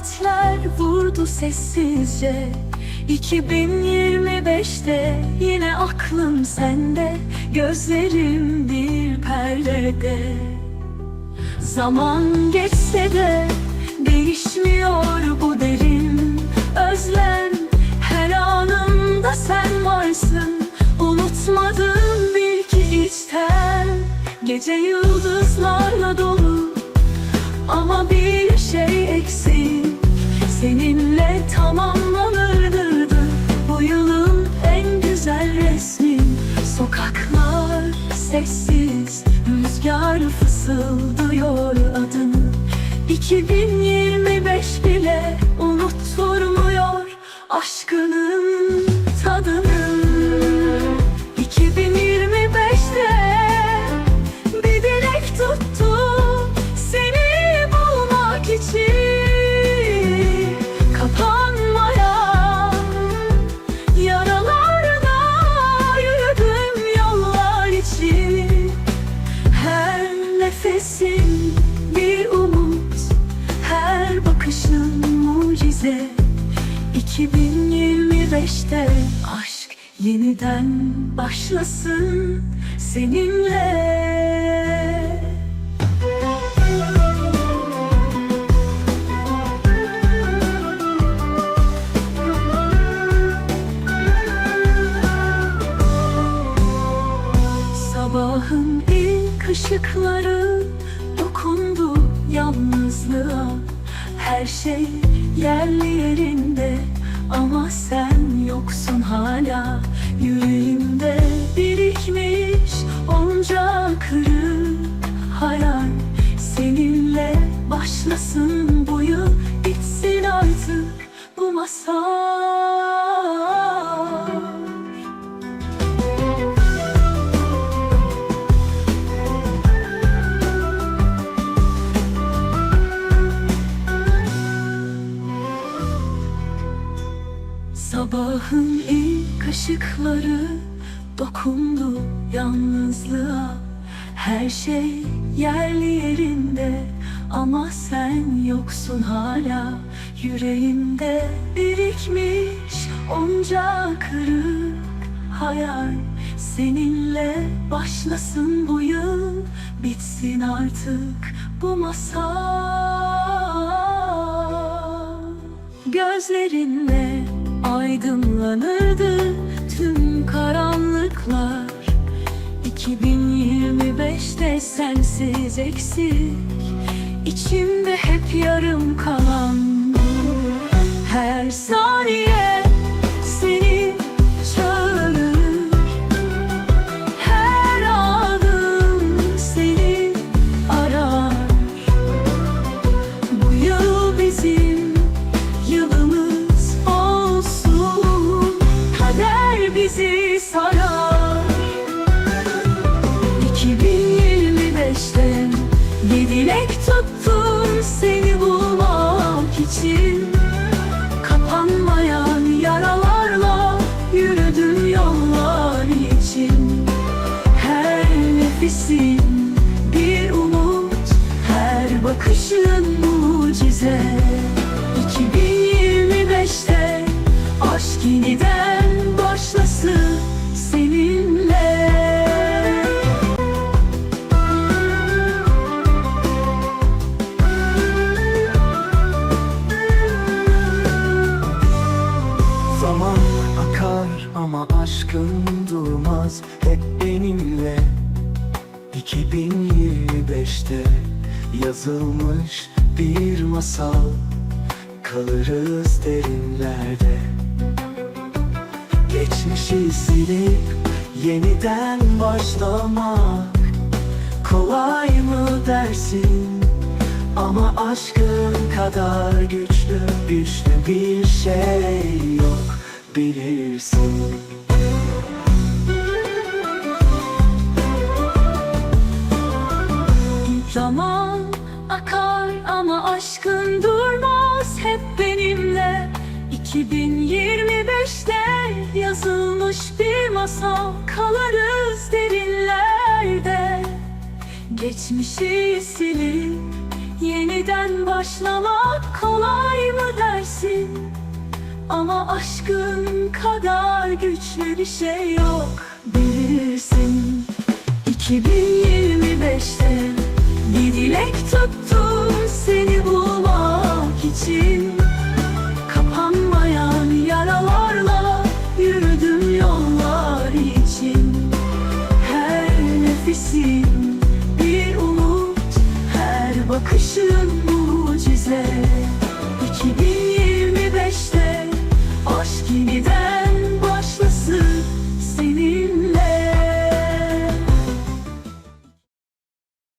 Saatler vurdu sessizce. 2025'te yine aklım sende. Gözlerim bir perdede. Zaman geçse de değişmiyor bu derin Seninle tamamlanırdı Bu yılın en güzel resmi. Sokaklar sessiz Rüzgar fısıldıyor adını 2025 bile unutturmuyor Aşkının nefesin bir umut her bakışın mucize. 2025'te aşk yeniden başlasın seninle. Sabahın ilk ışıkları Her şey yerli yerinde. Ama sen yoksun hala Yüreğimde birikmiş Sabahın ilk ışıkları dokundu yalnızlığa. Her şey yerli yerinde ama sen yoksun hala. Yüreğimde birikmiş onca kırık hayal. Seninle başlasın bu yıl bitsin artık bu masal. Gözlerinle aydınlanırdı tüm karanlıklar. 2025'te sensiz eksik İçimde hep yarım kalan. Her saniye bizi sarar. 2025'te bir dilek tuttum seni bulmak için. Kapanmayan yaralarla yürüdüm yollar için. Her nefesin bir umut Her bakışın mucize. 2025'te aşk yeniden Zaman akar ama aşkın durmaz hep benimle. 2025'te yazılmış bir masal Kalırız derinlerde. Geçmişi silip yeniden başlamak Kolay mı dersin? Ama aşkın kadar güçlü Güçlü bir şey yok bilirsin Zaman akar ama aşkın durmaz hep benimle. 2025'te yazılmış bir masal Kalırız derinlerde. Geçmişi silip Yeniden başlamak kolay mı dersin? Ama aşkın kadar güçlü bir şey yok bilirsin. 2025'te bir dilek tuttum seni bulmak için. Kapanmayan yaralarla yürüdüm yollar için. Her nefesim bir umut, her bakışın